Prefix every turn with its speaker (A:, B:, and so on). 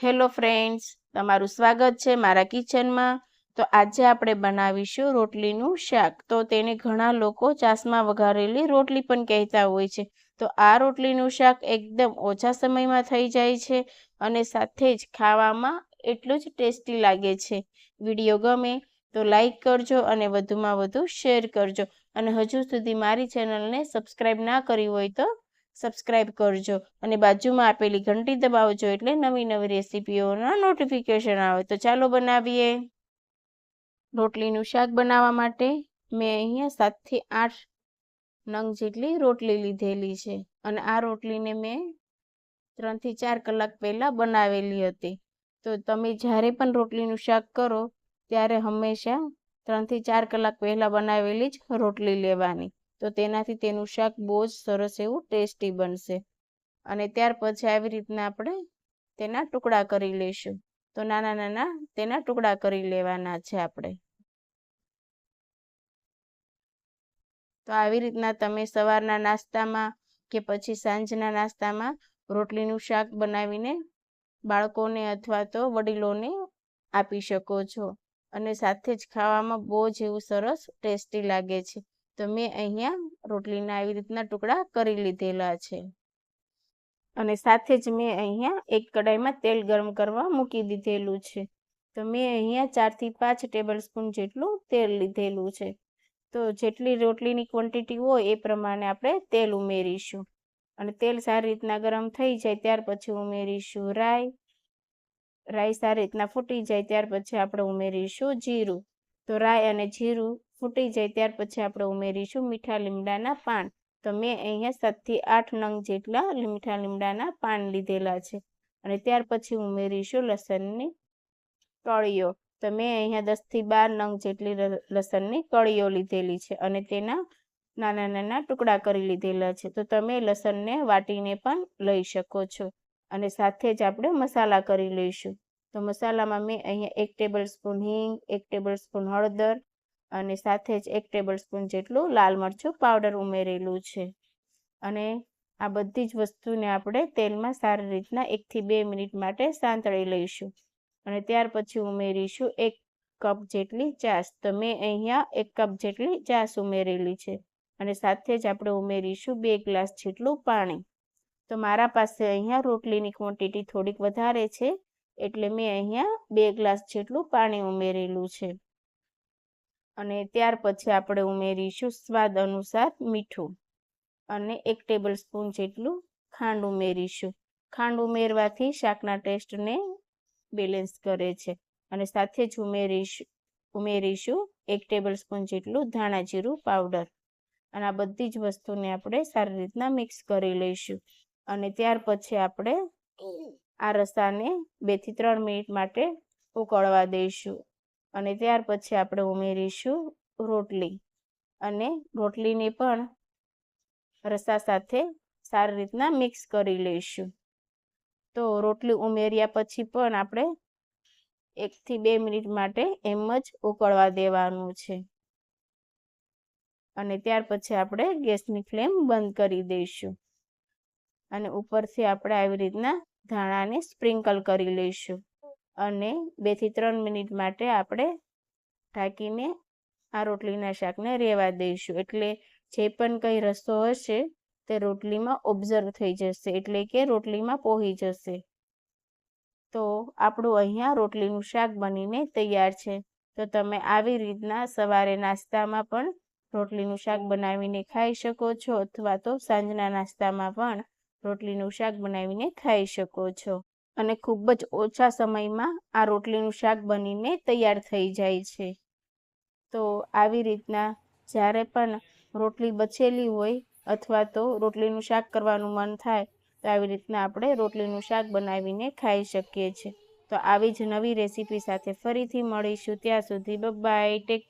A: Hello friends તમારું સ્વાગત છે મારા કિચનમાં. તો આજે આપણે બનાવીશું રોટલીનું શાક. તો તેને ઘણા લોકો ચાસમાં વઘારેલી રોટલી પણ કહેતા હોય છે. તો આ રોટલીનું શાક એકદમ ઓછા સમયમાં થઈ જાય છે અને સાથે જ ખાવામાં એટલું જ ટેસ્ટી લાગે છે. વીડિયો ગમે તો લાઈક કરજો અને વધુમાં વધુ શેર કરજો. અને હજુ સુધી મારી ચેનલને સબસ્ક્રાઈબ ના કરી હોય તો સબસ્ક્રાઈબ કરજો. અને બાજુમાં આપેલી ઘંટી દબાવજો એટલે નવી નવી રેસીપીઓના નોટિફિકેશન આવે. તો ચાલો બનાવીએ રોટલીનું શાક બનાવવા માટે. મેં અહીંયા સાતથી આઠ નંગ જેટલી રોટલી લીધેલી છે. અને આ રોટલીને મેં ત્રણથી ચાર કલાક પહેલાં બનાવેલી હતી. તો તમે જ્યારે પણ રોટલીનું શાક કરો, ત્યારે હંમેશા ત્રણથી ચાર કલાક પહેલાં બનાવેલી જ રોટલી લેવાની. તો તેનાથી તેનું શાક બહુ જ સરસ એવું ટેસ્ટી બનશે. અને ત્યાર પછી આવી રીતના આપણે તેના ટુકડા કરી લઈશું. તો નાના નાના તેના ટુકડા કરી લેવાના છે આપણે. તો આવી રીતના તમે સવારના નાસ્તામાં કે પછી સાંજના નાસ્તામાં રોટલીનું શાક બનાવીને બાળકોને અથવા તો વડીલોને આપી શકો છો. અને સાથે જ ખાવામાં બહુ જ એવું સરસ ટેસ્ટી લાગે છે. તો મેં અહીંયા રોટલીના આવી રીતના ટુકડા કરી લીધેલા છે. અને સાથે જ મેં અહીંયા એક કડાઈમાં તેલ ગરમ કરવા મૂકી દીધેલું છે. તો મેં અહીંયા ચારથી પાંચ ટેબલ સ્પૂન જેટલું તેલ લીધેલું છે. તો જેટલી રોટલીની ક્વોન્ટિટી હોય એ પ્રમાણે આપણે તેલ ઉમેરીશું. અને તેલ સારી રીતના ગરમ થઈ જાય ત્યાર પછી ઉમેરીશું રાઈ. રાઈ સારી રીતના ફૂટી જાય ત્યાર પછી આપણે ઉમેરીશું જીરું. તો રાઈ અને જીરું ફૂટી જાય ત્યાર પછી આપણે ઉમેરીશું મીઠા લીમડાના પાન. તો મેં અહીંયા સાતથી આઠ નંગ જેટલા મીઠા લીમડાના પાન લીધેલા છે. અને ત્યાર પછી ઉમેરીશું લસણની કળીઓ. તો મેં અહીંયા દસથી બાર નંગ જેટલી લસણની કળીઓ લીધેલી છે અને તેના નાના નાના ટુકડા કરી લીધેલા છે. તો તમે લસણને વાટીને પણ લઈ શકો છો. અને સાથે જ આપણે મસાલા કરી લઈશું. તો મસાલામાં મેં અહીંયા એક ટેબલ સ્પૂન હિંગ, એક ટેબલ સ્પૂન હળદર અને સાથે જ એક ટેબલ સ્પૂન જેટલું લાલ મરચું પાવડર ઉમેરેલું છે. અને આ બધી જ વસ્તુને આપણે તેલમાં સારી રીતના એકથી બે મિનિટ માટે સાંતળી લઈશું. અને ત્યાર પછી ઉમેરીશું એક કપ જેટલી ચાસ. તો મેં અહીંયા એક કપ જેટલી ચાસ ઉમેરેલી છે. અને સાથે જ આપણે ઉમેરીશું બે ગ્લાસ જેટલું પાણી. તો મારા પાસે અહીંયા રોટલીની ક્વોન્ટિટી થોડીક વધારે છે. એટલે મેં અહીંયા બે ગ્લાસ જેટલું પાણી ઉમેરેલું છે. અને ત્યાર પછી આપણે ઉમેરીશું સ્વાદ અનુસાર મીઠું. અને એક ટેબલ સ્પૂન જેટલું ખાંડ ઉમેરીશું. ખાંડ ઉમેરવાથી શાકના ટેસ્ટને બેલેન્સ કરે છે. અને સાથે જ ઉમેરીશું ઉમેરીશું એક ટેબલ સ્પૂન જેટલું ધાણા જીરું પાવડર અને આ બધી જ વસ્તુને આપણે સારી રીતના મિક્સ કરી લઈશું. અને ત્યાર પછી આપણે આ રસાને બેથી ત્રણ મિનિટ માટે ઉકળવા દઈશું. અને ત્યાર પછી આપણે ઉમેરીશું રોટલી. અને રોટલીને પણ રસા સાથે સારી રીતના મિક્સ કરી લઈશું. તો રોટલી ઉમેર્યા પછી પણ આપણે એકથી બે મિનિટ માટે એમ જ ઉકળવા દેવાનું છે. અને ત્યાર પછી આપણે ગેસની ફ્લેમ બંધ કરી દઈશું. અને ઉપરથી આપણે આવી રીતના ધાણાને સ્પ્રિંકલ કરી લઈશું. અને બેથી ત્રણ મિનિટ માટે આપણે ઢાંકીને આ રોટલીના શાકને રહેવા દઈશું. એટલે જે પણ કંઈ રસો હશે, તે રોટલીમાં ઓબ્ઝર્વ થઈ જશે. એટલે કે રોટલીમાં પોહી જશે. તો આપણું અહીંયા રોટલીનું શાક બનીને તૈયાર છે. તો તમે આવી રીતના સવારે નાસ્તામાં પણ રોટલીનું શાક બનાવીને ખાઈ શકો છો, અથવા તો સાંજના નાસ્તામાં પણ રોટલીનું શાક બનાવીને ખાઈ શકો છો. અને ખૂબ જ ઓછા સમયમાં આ રોટલીનું શાક બનીને તૈયાર થઈ જાય છે. તો આવી રીતના જ્યારે પણ રોટલી બચેલી હોય અથવા તો રોટલીનું શાક કરવાનું મન થાય, તો આવી રીતના આપણે રોટલીનું શાક બનાવીને ખાઈ શકીએ છીએ. તો આવી જ નવી રેસીપી સાથે ફરીથી મળીશું. ત્યાં સુધી બાય, ટેક